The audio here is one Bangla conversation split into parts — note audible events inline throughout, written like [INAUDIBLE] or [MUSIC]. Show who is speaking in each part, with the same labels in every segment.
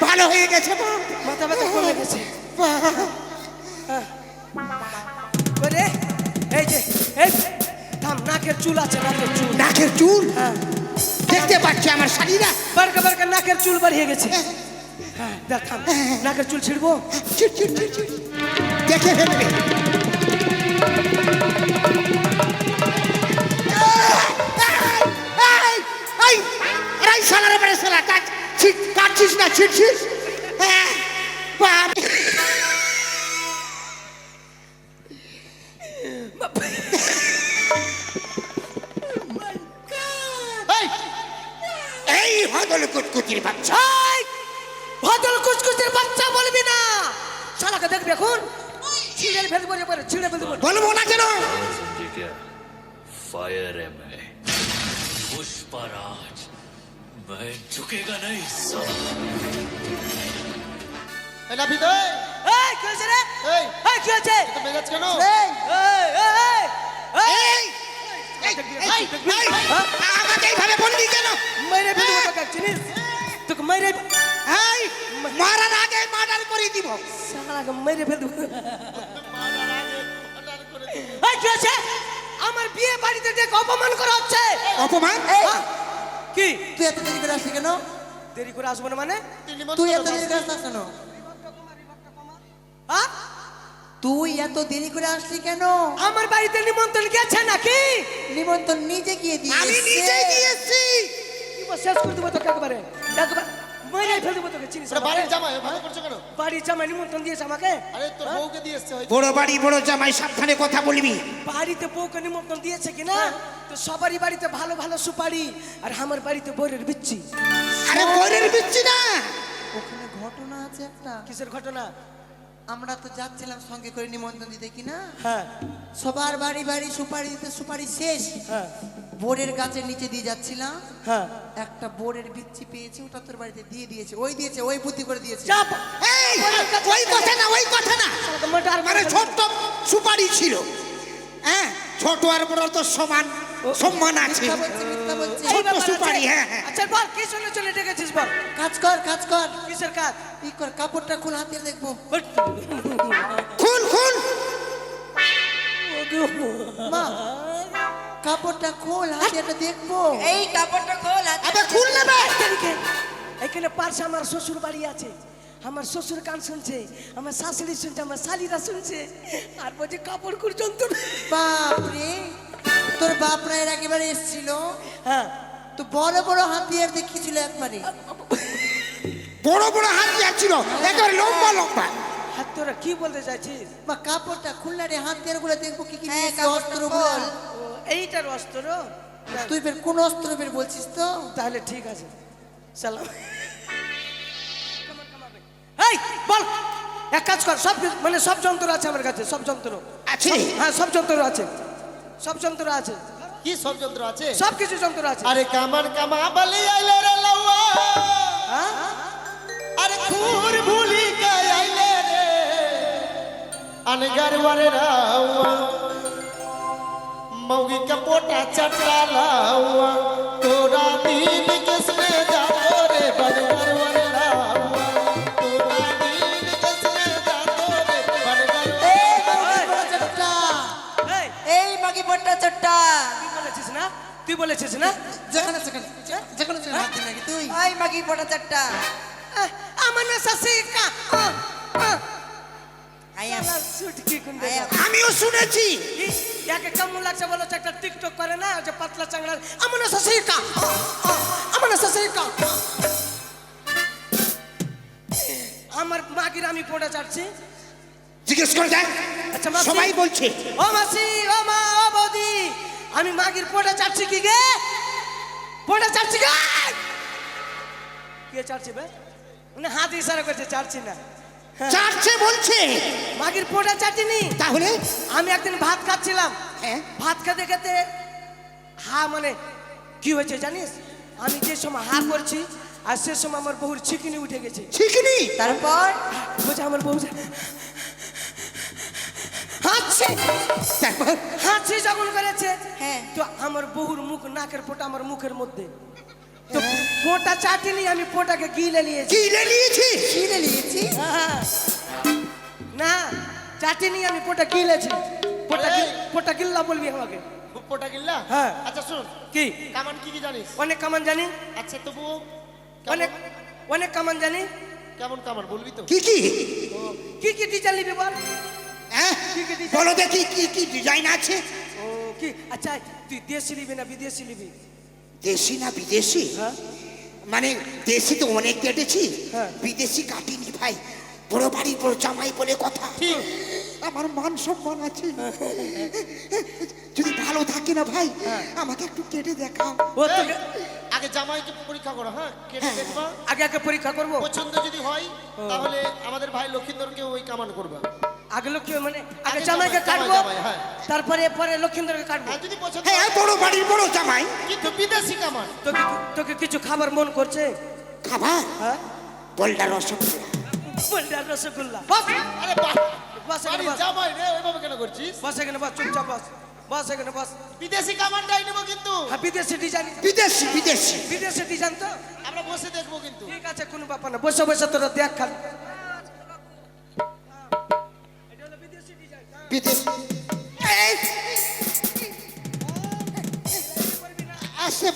Speaker 1: ভালো হয়ে গেছে।
Speaker 2: মাথা ব্যথা কমে গেছে। করে এই যে এই থাম নাকের চুল আছে নাকের চুল।
Speaker 1: নাকের চুল?
Speaker 2: হ্যাঁ।
Speaker 1: দেখতে পাচ্ছি আমার শাড়িরা
Speaker 2: বারকা বারকা নাকের চুল বাড়িয়ে গেছে। হ্যাঁ। দেখ থাম নাকের চুল ছিড়বো?
Speaker 1: Cheat, cheat, cheat, cheat. দেখে ফেলবে। এই, এই, এই শালারে বেড়ে শালা, কাট- ছিট কাটছিস না ছিটছিস হ্যাঁ এই হদল কুটকুটির বাচ্চা।
Speaker 2: হদল কুচকুচির বাচ্চা বলবি না। শালাকে দেখবি এখন? ছিঁড়ে ফেলব এবারে ছিঁড়ে ফেলব
Speaker 1: বলব না কেন?
Speaker 3: ফায়ার এম পুষ্পরাজ। मैं पुष्पराज मैं झुकेगा नहीं साला
Speaker 4: এই নাপিত এই,
Speaker 2: এই কি হয়েছে রে
Speaker 4: এই
Speaker 2: এই কি হয়েছে
Speaker 4: তো মেজাজ কেন
Speaker 2: এই এই এই এই
Speaker 1: এই, এই, এই, এই, আমাকে এইভাবে বললি কেন
Speaker 2: মেরে ফেলবো তোকে চিনিস তোকে মেরে
Speaker 1: এই মারার আগে মার্ডার করে দিব
Speaker 2: শালাকে মেরে ফেলবো এই কি হয়েছে আমার বিয়ে বাড়িতে ডেকে অপমান করা হচ্ছে
Speaker 1: অপমান
Speaker 2: হ্যাঁ? কি?
Speaker 5: তুই এত দেরি করে আসলি কেন?
Speaker 2: দেরি করে আসব না মানে?
Speaker 5: তুই এত দেরি করে আসলি কেন?
Speaker 2: হ্যাঁ?
Speaker 5: তুই এত দেরি করে আসলি কেন?
Speaker 2: আমার বাড়িতে নিমন্ত্রণ গেছে নাকি?
Speaker 5: নিমন্ত্রণ নিজে গিয়ে দিয়েছি
Speaker 1: আমি নিজে গিয়েছি
Speaker 2: কি শেষ করে দেবো তোকে একবারে। একবার মেরে ফেল তোকে চিনিস
Speaker 4: বাড়ির জামাই ভালো করছ কেন?
Speaker 2: বাড়ির জামাই নিমন্ত্রণ দিয়েছে আমাকে?
Speaker 4: আরে তোর বউকে দিয়ে এসছে
Speaker 1: বড় বাড়ি বড় জামাই সাবধানে কথা বলবি।
Speaker 2: বাড়িতে বউকে নিমন্ত্রণ দিয়েছে কিনা? তো সবারই বাড়িতে ভালো ভালো সুপারি আর আমার বাড়িতে বইয়ের বিচ্ছি।
Speaker 1: আরে বরের বিচ্ছি না।
Speaker 5: ওখানে ঘটনা আছে একটা।
Speaker 2: কিসের ঘটনা?
Speaker 5: আমরা তো যাচ্ছিলাম সঙ্গে করে নিমন্ত্রণ দিতে কিনা
Speaker 2: হ্যাঁ।
Speaker 5: সবার বাড়ি বাড়ি সুপারি দিতে সুপারি শেষ।
Speaker 2: হ্যাঁ।
Speaker 5: বোরের গাছের নিচে দিয়ে যাচ্ছিলাম।
Speaker 2: হ্যাঁ।
Speaker 5: একটা বোরের বিচ্ছি পেয়েছে ওটা তোর বাড়িতে দিয়ে দিয়েছে ওই দিয়েছে ওই বুদ্ধি করে দিয়েছে।
Speaker 2: চাপ।
Speaker 1: এই ওই কথা না ওই কথা না। মানে ছোট্ট সুপারি ছিল। হ্যাঁ ছোট আর বড় তো সমান সম্মান আছে। ছোট্ট সুপারি, হ্যাঁ, হ্যাঁ।
Speaker 2: আচ্ছা বল কি শুনে চলে ডেকেছিস বল।
Speaker 5: কাজ কর কাজ কর।
Speaker 2: কিসের কাজ?
Speaker 5: ই কর কাপড়টা খুল হাতে দেখব।
Speaker 1: খুল খুল।
Speaker 5: মা। কাপড়টা খোল হাতে দেখব।
Speaker 6: এই কাপড়টা খোল
Speaker 1: আবে
Speaker 2: এখানে পাশে আমার শ্বশুর বাড়ি আছে। আমার শ্বশুর গান শুনছে আমার শাশুড়ি শুনছে আমার শালিরা শুনছে। আর বলছে কাপড় কুর যন্ত্র
Speaker 5: বাপ রে তোর বাপ রায়ের একেবারে এসছিল।
Speaker 2: হ্যাঁ
Speaker 5: তো বড় বড় হাতিয়ার দেখিয়েছিল একবারে।
Speaker 1: বড় বড় হাত ছিল একেবারে লম্বা লম্বা।
Speaker 2: হাত তোরা কি বলতে চাইছিস?
Speaker 5: মা কাপড়টা খুলনা রে হাতিয়ারগুলো দেখব কি কি
Speaker 6: হ্যাঁ,
Speaker 5: নিয়েছে অস্ত্র।
Speaker 2: ও এইটার অস্ত্র?
Speaker 5: তুই ফের কোন অস্ত্র বের বলছিস তো?
Speaker 2: তাহলে ঠিক আছে। সালাম। এই বল। এক কাজ কর সব মানে সব যন্ত্র আছে আমার কাছে সব যন্ত্র।
Speaker 1: আছে।
Speaker 2: হ্যাঁ সব যন্ত্র আছে। সব যন্ত্র আছে।
Speaker 4: কি সব যন্ত্র আছে?
Speaker 2: সব কিছু যন্ত্র আছে।
Speaker 4: আরে কামার কামা বলি আইলে রে লাউয়া।
Speaker 2: হ্যাঁ?
Speaker 4: আরে খুর ভুলি কে আইলে রে। আনগার ওয়ারে
Speaker 5: রাওয়া মৌগি
Speaker 6: কপোটা চটলা লাউয়া। তোরা
Speaker 2: দিয়ে বলেছিস না?
Speaker 5: যেখানে সেখানে যেখানে সেখানে হাত নাকি তুই?
Speaker 6: ওই মাগি পট্টা চট্টা
Speaker 2: আহ, আমার না
Speaker 6: আয়া।
Speaker 1: আমিও শুনেছি।
Speaker 2: ইয়াকে কেমন লাগছে বলো একটা টিকটক করে না? যে পাতলা চাংড়া। আমার না শাসিকা আমার না আমার মাগির আমি পড়ে যাচ্ছি।
Speaker 1: জিজ্ঞেস করে দেখ।
Speaker 2: আচ্ছা।
Speaker 1: সবাই বলছে।
Speaker 2: ও মাসি ও মা আমি মাগির পড়ে চাচ্ছি কি গে? পড়ে চাচ্ছি গে? কে চাচ্ছি বে? উনি হাত ইশারা করছে চাচ্ছি না। হ্যাঁ।
Speaker 1: চারছে বলছে।
Speaker 2: মাগির পড়ে চাচ্ছিনি
Speaker 1: তাহলে?
Speaker 2: আমি একদিন ভাত খাচ্ছিলাম।
Speaker 1: হ্যাঁ।
Speaker 2: ভাত খেতে খেতে হা মানে কি হয়েছে জানিস? আমি যে সময় হা করছি আর সে সময় আমার বহুর ছিকিনি উঠে গেছে।
Speaker 1: শিখিনি
Speaker 6: তারপর?
Speaker 2: বলছে আমার বউ হাঁচছে
Speaker 1: তারপর
Speaker 2: হাঁচি যখন করেছে
Speaker 6: হ্যাঁ।
Speaker 2: তো আমার বহুর মুখ নাকের পোটা আমার মুখের মধ্যে। তো পোটা চাটিনি আমি পোটাকে গিলে নিয়েছি।
Speaker 1: কিনে নিয়েছি?
Speaker 6: কিনে নিয়েছি।
Speaker 2: না চাটিনি আমি পোটা গিলেছি। পোটা গিল- পোটা গিল্লা বলবি আমাকে।
Speaker 4: পোটা গিল্লা?
Speaker 2: হ্যাঁ।
Speaker 4: আচ্ছা শুন।
Speaker 2: কি?
Speaker 4: কামান কি কি জানিস?
Speaker 2: অনেক কামান জানি।
Speaker 4: আচ্ছা তবুও
Speaker 2: অনেক অনেক কামান জানি।
Speaker 4: কেমন কামান বলবি তো।
Speaker 1: কি কি?
Speaker 2: কি কি ডিজাইন নিবি বল?
Speaker 1: বলো দেখি কি কি ডিজাইন আছে?
Speaker 2: ও কি? আচ্ছা তুই দেশি নিবি না বিদেশি নিবি?
Speaker 1: দেশি না বিদেশি?
Speaker 2: হ্যাঁ।
Speaker 1: মানে দেশি তো অনেক কেটেছি।
Speaker 2: হ্যাঁ।
Speaker 1: বিদেশি কাটিনি ভাই। বড় বাড়ি বড় জামাই বলে কথা। আমার মান সম্মান আছে। [LAUGHS] যদি ভালো থাকে না ভাই আমাকে একটু কেটে দেখাও।
Speaker 4: আগে জামাইকে পরীক্ষা করো হ্যাঁ? কেটে দেখবা?
Speaker 2: আগে আগে পরীক্ষা করব?
Speaker 4: পছন্দ যদি হয় তাহলে আমাদের ভাই লক্ষিন্দরকে ওই কামান করবা।
Speaker 2: আগে লক্ষ্মী মানে আগে জামাইকে কাটবো
Speaker 4: হ্যাঁ।
Speaker 2: তারপরে পরে লক্ষিন্দরকে কাটবো।
Speaker 4: যদি পছন্দ
Speaker 1: হ্যাঁ
Speaker 4: হয়,
Speaker 1: বড় বাড়ির বড় জামাই।
Speaker 4: কিন্তু বিদেশি কামান।
Speaker 2: তোকে তোকে কিছু খাবার মন করছে?
Speaker 1: খাবার?
Speaker 2: হ্যাঁ?
Speaker 1: রসগোল্লা।
Speaker 2: বলটা রসগোল্লা। বস
Speaker 4: আরে
Speaker 2: বস।
Speaker 4: জামাই রে ওইভাবে কেন করছিস?
Speaker 2: বস এখানে বস চুপচাপ বস। বস এখানে বস।
Speaker 4: বিদেশি কামানটাই নেব কিন্তু।
Speaker 2: হ্যাঁ বিদেশি ডিজাইন
Speaker 1: বিদেশি বিদেশি।
Speaker 2: বিদেশি ডিজাইন তো।
Speaker 4: আমরা বসে দেখব কিন্তু।
Speaker 2: ঠিক আছে কোনো ব্যাপার না। বসে বসে তোরা দেখ খালি। এটা হলো বিদেশি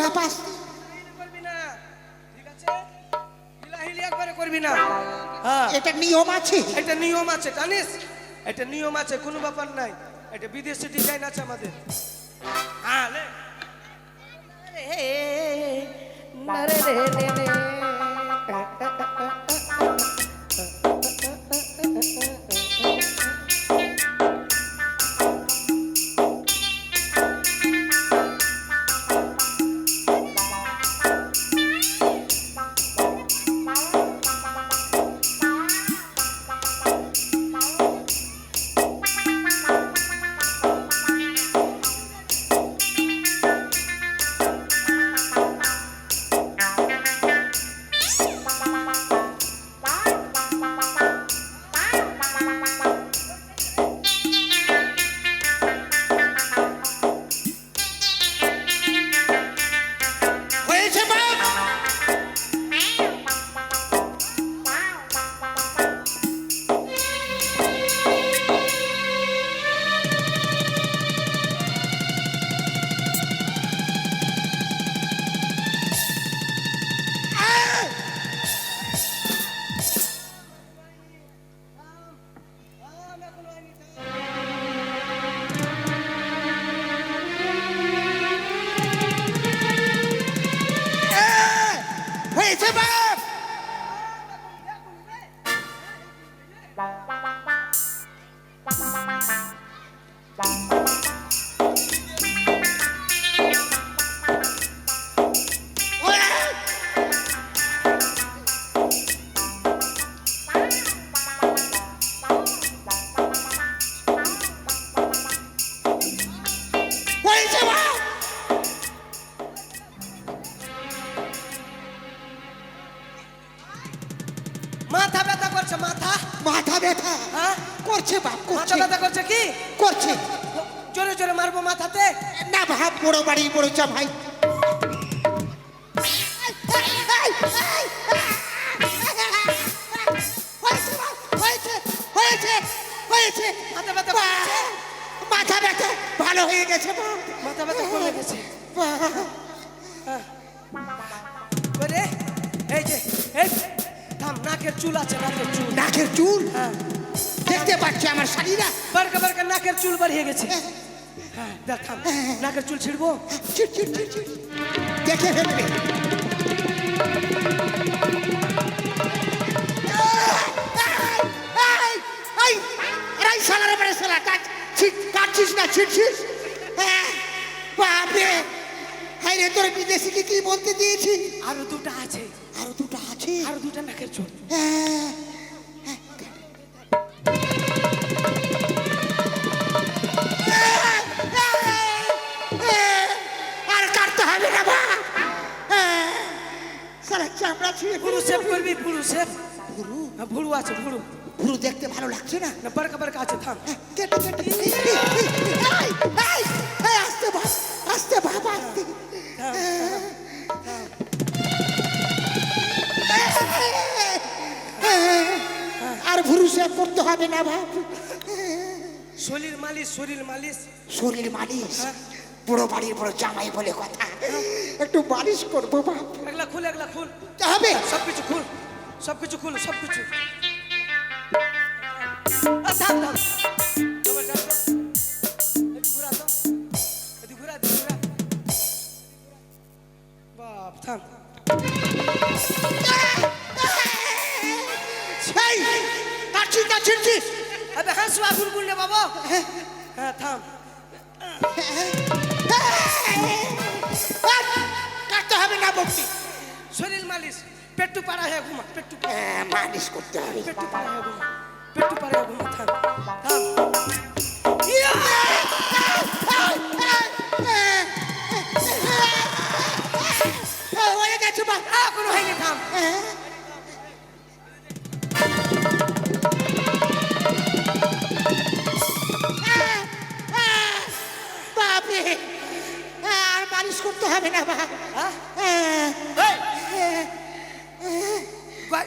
Speaker 1: বাবা।
Speaker 2: করবি না ঠিক আছে হিলাহিলি একবারে করবি না হ্যাঁ।
Speaker 1: এটা নিয়ম আছে।
Speaker 2: এটা নিয়ম আছে জানিস? এটা নিয়ম আছে কোনো ব্যাপার নাই। এটা বিদেশি ডিজাইন আছে আমাদের হ্যাঁ রে
Speaker 1: হয়েছে ভালো হয়ে গেছে বাপ।
Speaker 2: মাথা ব্যথা কমে গেছে ওরে এই যে এই থাম নাকের চুল আছে নাকের চুল
Speaker 1: নাকের চুল
Speaker 2: হ্যাঁ
Speaker 1: দেখতে পাচ্ছি আমার শাড়িরা
Speaker 2: বারকা বারকা নাকের চুল বাড়িয়ে গেছে হ্যাঁ দেখ থাম নাকের চুল ছিড়বো
Speaker 1: চিট চিট চিট চিট দেখে ফেলবে এই, এই, এই শালারে বেড়ে শালা, কাট- পারছিস না ছিটছিস? হ্যাঁ, বাপরে। হাই রে কি বলতে দিয়েছি?
Speaker 2: আরও দুটো আছে।
Speaker 1: আরও দুটো আছে?
Speaker 2: আরও দুটো নাকের চোর
Speaker 1: হ্যাঁ, হ্যাঁ,
Speaker 2: হ্যাঁ। পুরুষে করবি পুরুষে
Speaker 1: ভুরু
Speaker 2: আছে ভুরু।
Speaker 1: ভুরু দেখতে ভালো লাগছে না?
Speaker 2: না বড়কা বড়কা আছে থাম।
Speaker 1: হ্যাঁ, কেটে কেটে। এই, আস্তে বাপ আস্তে বাপ আস্তে। আর ভুরু সেভ করতে হবে না বাপ।
Speaker 2: শরীর মালিশ শরীর মালিশ।
Speaker 1: শরীর মালিশ?
Speaker 2: হ্যাঁ।
Speaker 1: পুরো বাড়ির বড় জামাই বলে কথা। একটু মালিশ করব বাপ।
Speaker 2: এগুলা খুল এগুলা খুল।
Speaker 1: হবে?
Speaker 2: সব কিছু খুল সব কিছু খুল সব কিছু শরীর মালিশ পেট্টু পাড়া হয়ে ঘুমা পেট্টু
Speaker 1: মালিশ করতে হবে।
Speaker 2: পেট্টু পাড়া হয়ে ঘুমা কোনো হয়নি থাম
Speaker 1: আর মালিশ করতে হবে না
Speaker 2: হ্যাঁ?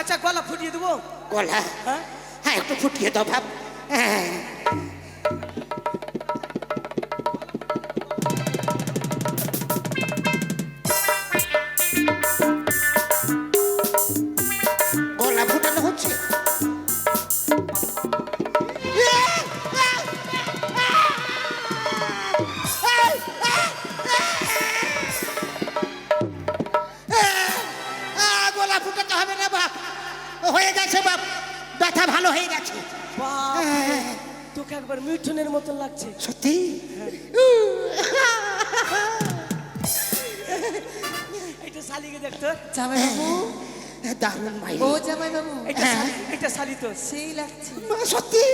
Speaker 2: আচ্ছা গলা ফুটিয়ে দেবো?
Speaker 1: গলা?
Speaker 2: হ্যাঁ?
Speaker 1: হ্যাঁ একটু ফুটিয়ে দাও বাপ হ্যাঁ গলা
Speaker 2: তোকে একবার মিঠুনের মতন লাগছে।
Speaker 1: সত্যি? [LAUGHS]
Speaker 2: এটা শালিকে দেখতো
Speaker 5: জামাই বাবু
Speaker 1: দারুণ মাই
Speaker 5: ও জামাই বাবু
Speaker 2: এটা এটা শালি তো
Speaker 5: সেই লাগছে।
Speaker 1: সত্যি?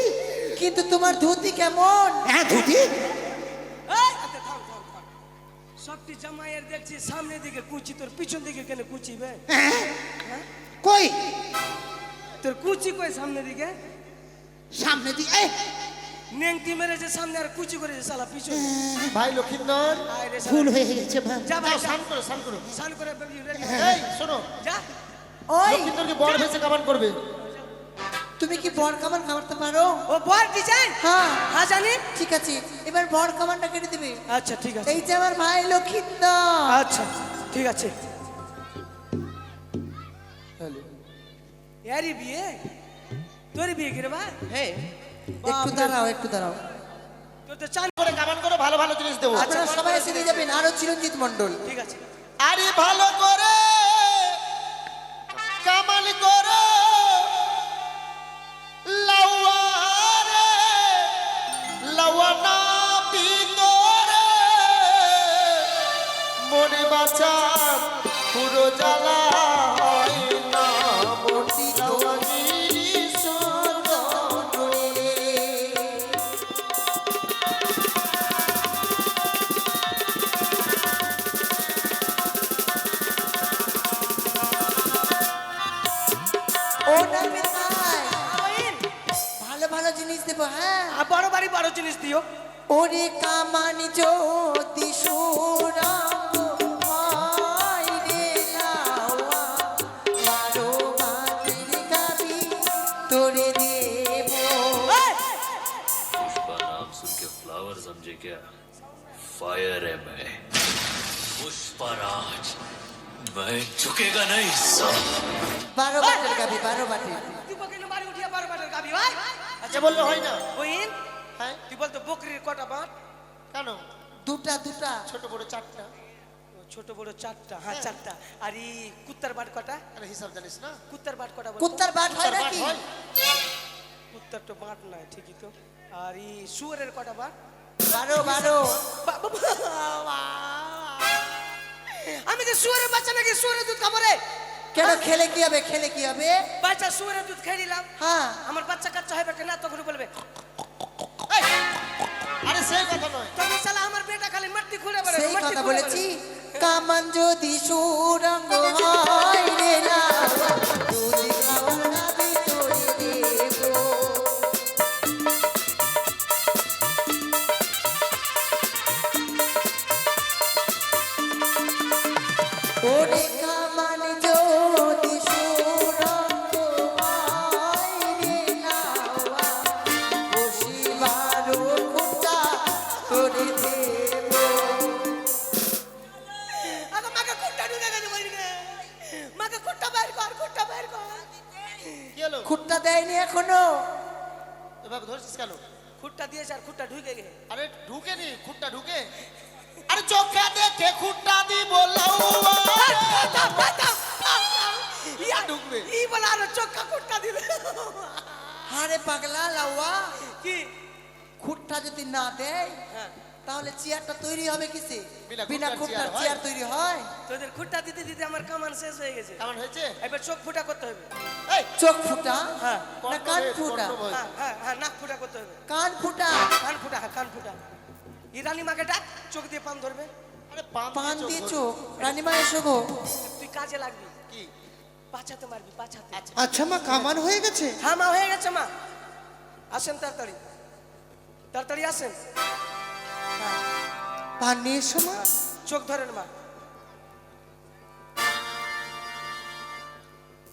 Speaker 5: কিন্তু তোমার ধুতি কেমন?
Speaker 1: হ্যাঁ ধুতি?
Speaker 2: এই, আচ্ছা, থাম, থাম, থাম। সবটি জামাইয়ের দেখছি সামনে দিকে কুচি তোর পিছন দিকে কেন কুচি বে?
Speaker 1: হ্যাঁ। কই?
Speaker 2: তোর কুচি কই সামনে দিকে?
Speaker 1: সামনে এই,
Speaker 2: নেংটি মেরেছে সামনে আর কুচি করেছে সালা পিছনে।
Speaker 4: ভাই লক্ষিন্দর
Speaker 1: ভুল হয়ে গেছে বাপ
Speaker 2: যা ভাই।
Speaker 4: স্নান করো স্নান করো।
Speaker 2: স্নান করে
Speaker 4: এই শোনো।
Speaker 2: যা।
Speaker 5: ওই।
Speaker 4: লক্ষিন্দরকে বড় ভেসে কামান করবে।
Speaker 5: তুমি কি বর কামান খামারতে পারো?
Speaker 2: ও বল ডিজাইন
Speaker 5: হ্যাঁ।
Speaker 2: হ্যাঁ জানি।
Speaker 5: ঠিক আছে এবার বর কামানটা কেটে দিবে।
Speaker 2: আচ্ছা ঠিক আছে।
Speaker 5: এই যে আমার ভাই লক্ষিত
Speaker 2: আচ্ছা ঠিক আছে। ইয়ারি বিয়ে? তোর বিয়ে কি রে ভাই?
Speaker 5: হ্যাঁ একটু দাঁড়াও একটু দাঁড়াও।
Speaker 2: চান
Speaker 4: করে কামান করো ভালো ভালো জিনিস দেবো।
Speaker 5: আপনারা সবাই এসে যাবেন আরও চিরঞ্জিত মন্ডল
Speaker 2: ঠিক আছে।
Speaker 4: আরে ভালো করে কামাল করো লাউয়ারে লাউয়ানা ভিতরে মনে পুরো জ্বালা।
Speaker 2: বড় বাড়ি বড় জিনিস দিও
Speaker 5: ওরে কামানি জ্যোতি সুরঙ্গ হয় রে লাওয়া, বারো বাতির গাবি তোরে দেবো
Speaker 3: पुष्पा नाम सुन के फ्लावर समझे क्या फायर है मैं पुष्पराज मैं झुकेगा नहीं साला
Speaker 5: বারো বাটের গাবি বারো বাটের
Speaker 2: তুই বকিলে মারি উঠিয়া বড় বাড়ির গাবি ভাই
Speaker 4: আচ্ছা বললে হয় না
Speaker 2: বইন
Speaker 4: হ্যাঁ?
Speaker 2: তুই বলতো বকরির কটা বাট
Speaker 4: কেন?
Speaker 5: দুটা দুটা।
Speaker 4: ছোট বড় চারটা।
Speaker 2: ছোট বড় চারটা হ্যাঁ চারটা। আর এই কুত্তার বাট কটা?
Speaker 4: আরে হিসাব জানিস না?
Speaker 2: কুত্তার বাট কটা
Speaker 5: কুত্তার বাট হয় নাকি?
Speaker 4: হয়।
Speaker 2: কুত্তার তো বাট নয় ঠিকই তো। আর এই শুয়ারের কটা বাট?
Speaker 5: বারো বারো।
Speaker 2: আমি তো শুয়ারের বাচ্চা নাকি শুয়ারের দুধ খাব রে?
Speaker 5: কেন খেলে কি হবে খেলে কি হবে?
Speaker 2: বাচ্চা শুয়ারের দুধ খেয়ে নিলাম।
Speaker 5: হ্যাঁ।
Speaker 2: আমার বাচ্চা কাচ্চা হবে কেন তখন বলবে
Speaker 4: আরে সেই কথা নয়।
Speaker 2: তবে শালা আমার বেটা খালি মাটি খুঁড়ে বেড়ায়
Speaker 5: সেই কথা বলেছি কামান যদি সুরঙ্গ হয় আমাকে খুঁটটা বাইর কর খুঁটটা বাইর কর। কি খুঁটটা দেয়নি এখনও।
Speaker 4: এভাবে ধরছিস কেন?
Speaker 2: খুঁটটা দিয়েছে আর খুঁটটা ঢুকে গে
Speaker 4: আরে ঢুকে নি খুঁটটা ঢুকে। আরে চোখে দেখে খুঁটটা দি বললাম ইয়া ঢুকবে।
Speaker 2: ই বলা আর চোখা খুঁটটা দিবে
Speaker 5: আরে পাগলা লাউয়া
Speaker 2: কি?
Speaker 5: খুঁটটা যদি না দেয়
Speaker 2: হ্যাঁ।
Speaker 5: তাহলে চেয়ারটা তৈরি হবে কিসে
Speaker 4: বিনা খুঁটটার চেয়ার
Speaker 5: তৈরি হয়?
Speaker 2: তোদের খুঁটটা দিতে দিতে আমার কামান শেষ হয়ে গেছে।
Speaker 4: কেমন হয়েছে?
Speaker 2: এবার চোখ ফুটা করতে হবে।
Speaker 4: এই!
Speaker 5: চোখ ফুটা?
Speaker 2: হ্যাঁ।
Speaker 5: না কান ফুটা।
Speaker 2: হ্যাঁ হ্যাঁ হ্যাঁ নাক ফুটা করতে হবে।
Speaker 5: কান ফুটা?
Speaker 2: কান ফুটা হ্যাঁ কান ফুটা। ইরানি মাকে ডাক চোখ দিয়ে পান ধরবে।
Speaker 4: আরে পান
Speaker 5: পান
Speaker 4: দিয়ে চোখ।
Speaker 5: চোখ রানীমা এসো গো।
Speaker 2: তুই কাজে লাগবি।
Speaker 4: কি?
Speaker 2: পাছাতে মারবি পাছাতে
Speaker 1: আচ্ছা মা কামান হয়ে গেছে?
Speaker 2: হ্যাঁ মা হয়ে গেছে মা। আসেন তাড়াতাড়ি। তাড়াতাড়ি আসেন।
Speaker 1: পান এসো মা।
Speaker 2: চোখ ধরেন মা।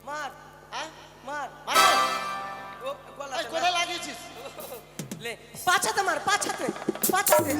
Speaker 2: মার
Speaker 4: হ্যাঁ?
Speaker 2: মার।
Speaker 4: কোথায় লাগিয়েছিস?
Speaker 2: লে পাছাতে মার পাছাতে পাছাতে।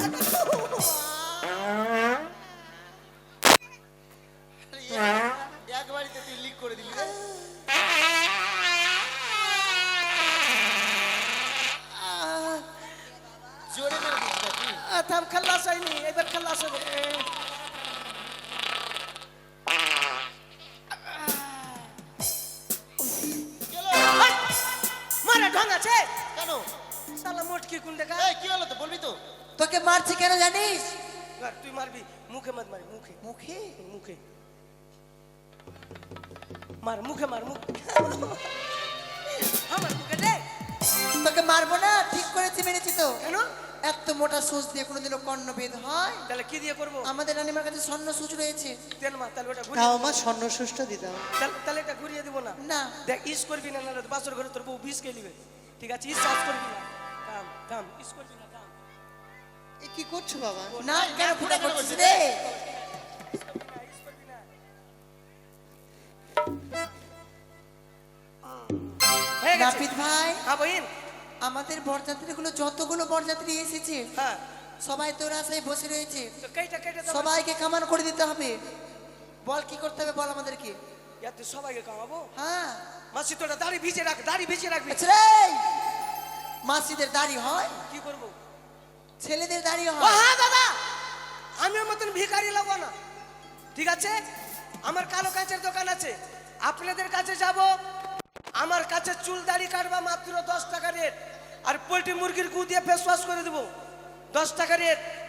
Speaker 4: মার
Speaker 2: মুখে মার মুখ। আমার মুখে দে।
Speaker 5: তোকে মারবো না ঠিক করেছি মেরেছি তো।
Speaker 2: কেন?
Speaker 5: এত মোটা সুচ দিয়ে কোনোদিনও কর্ণভেদ হয়?
Speaker 2: তাহলে কি দিয়ে করব?
Speaker 5: আমাদের রানীমার কাছে স্বর্ণ সুচ রয়েছে।
Speaker 2: দেন মা তাহলে ওটা ঘুরিয়ে
Speaker 1: আমার স্বর্ণ সুষ্ঠ দিতাম
Speaker 2: তাহলে- তাহলে এটা ঘুরিয়ে দিব না?
Speaker 5: না।
Speaker 2: দেখ ইস করবি না নাহলে বাসর ঘরে তোর বউ বিষ খেয়ে নিবে। ঠিক আছে ইস চাষ করবি না। থাম থাম ইস করবি না থাম
Speaker 1: এ কি করছ বাবা?
Speaker 5: না কেন ফুটা করছিস? রে?
Speaker 2: হয়ে গেছে।
Speaker 5: নাপিত ভাই
Speaker 2: হ্যাঁ বহিন
Speaker 5: আমাদের বরযাত্রীগুলো যতগুলো বরযাত্রী এসেছে
Speaker 2: হ্যাঁ।
Speaker 5: সবাই তোর আশায় বসে রয়েছে।
Speaker 2: তো কেটে কেটে
Speaker 5: সবাইকে কামান করে দিতে হবে। বল কি করতে হবে বল আমাদেরকে।
Speaker 2: ইয়া তুই সবাইকে খাওয়াবো
Speaker 5: হ্যাঁ।
Speaker 2: মাসি তোটা দাড়ি ভিজে রাখ দাড়ি ভিজে রাখবি।
Speaker 5: আচ্ছা রে মাসিদের দাড়ি হয়?
Speaker 2: কি করব?
Speaker 5: ছেলেদের দাড়ি হয়?
Speaker 2: হ্যাঁ দাদা! আমি মতন ভিখারি লাগবো না। ঠিক আছে? আমার কালো কাঁচের দোকান আছে। আপনাদের কাছে যাব। আমার কাছে চুল দাড়ি কাটবা মাত্র দশ টাকা রেট, আর পোলট্রি মুরগির গু দিয়ে ফেস ওয়াশ করে দেবো। দশ টাকা রেট।